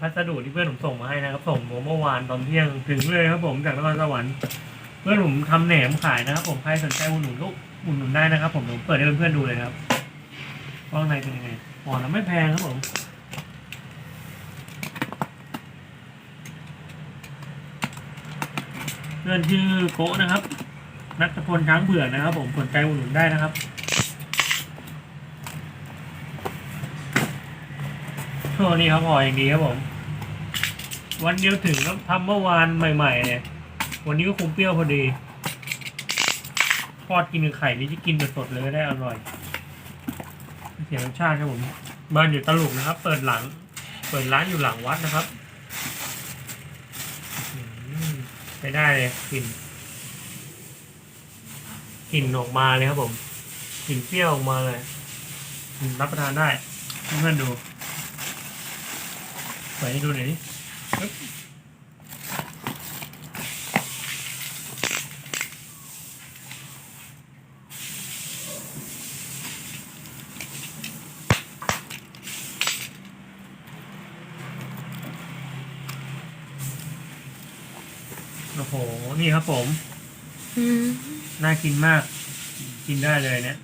พัสดุที่เพื่อนผมส่งมาให้นะครับ ส่งมเมื่อวานตอนเที่ยงถึงเลยครับผมจากนครสวรรค์เพื่อนผมทำแหนมขายนะครับ ผมใครสนใจอุดหนุนก็อุดหนุนได้นะครับ ผมผมเปิดให้เพื่อนๆดูเลยครับว่าข้างในเป็นยังไงห่อแล้วไม่แพงครับผมเพื่อนชื่อโกะนะครับนัทพลช้างเผือนะครับ ผมสนใจอุดหนุนได้นะครับช่วงนี้ครับห่ออย่างดีครับผม วันเดียวถึงแล้วทำเมื่อวานใหม่ๆเนี่ย วันนี้ก็คงเปรี้ยวพอดีทอดกินกับไข่นี่จะกินสดๆเลยก็ได้อร่อย เสียรสชาติครับผมบ้านอยู่ตลุกนะครับ เปิดหลัง เปิดร้านอยู่หลังวัดนะครับไปได้เลยกลิ่นกลิ่นออกมาเลยครับผมกลิ่นเปรี้ยวออกมาเลยรับประทานได้เพื่อนๆดูเปิดให้ดูหน่อยดิ โอ้โห นี่ครับผม อืม น่ากินมาก กินได้เลยเนี่ย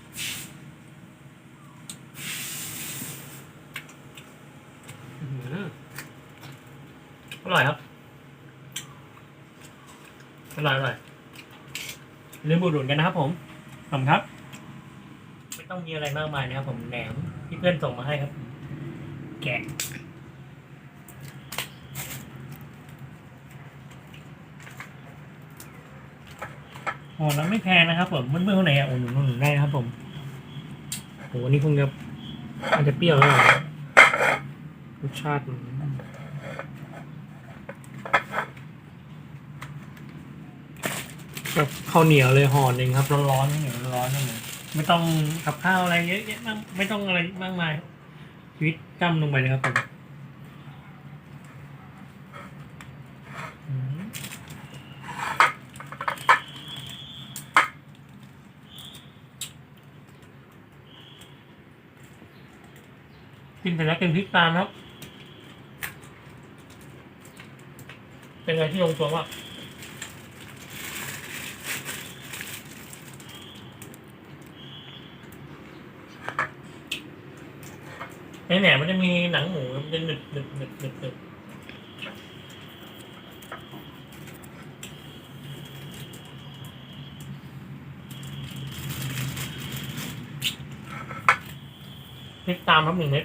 อื้อหือ อร่อยครับอร่อยอร่อยเรื่องบูดุนกันนะครับผมขอบครับ ไม่ต้องมีอะไรมากมายนะครับผมแหนมที่เพื่อนส่งมาให้ครับ แกะโอ้แล้วไม่แพงนะครับผมเมื่อๆคนไหนอะอุดหนุนอุดหนุนได้นะครับผมโหอันนี่คงจะมันจะเปรี้ยวแล้วรสชาติมัน แบบข้าวเหนียวเลยห่อหนึ่งครับร้อนๆข้าวเหนียวร้อนๆนั่นเลยไม่ต้องกับข้าวอะไรเยอะแยะมากไม่ต้องอะไรมากมายชีวิตจ้ำลงไปเลยครับผมกินเสร็จแล้วกินพริกตามครับ เป็นอะไงที่ลงตัวว่า ในแหนมมันจะมีหนังหมูมันจะหนึบหนึบหนึบหนึบหนึบพริกตามครับหนึ่งเม็ด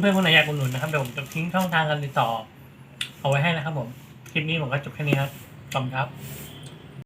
เพื่อนๆคนไหนอยากอุดหนุนนะครับเดี๋ยวผมจะทิ้งช่องทางการติดต่อ เอาไว้ให้นะครับผม คลิปนี้ผมก็จบแค่นี้ครับขอบคุณครับ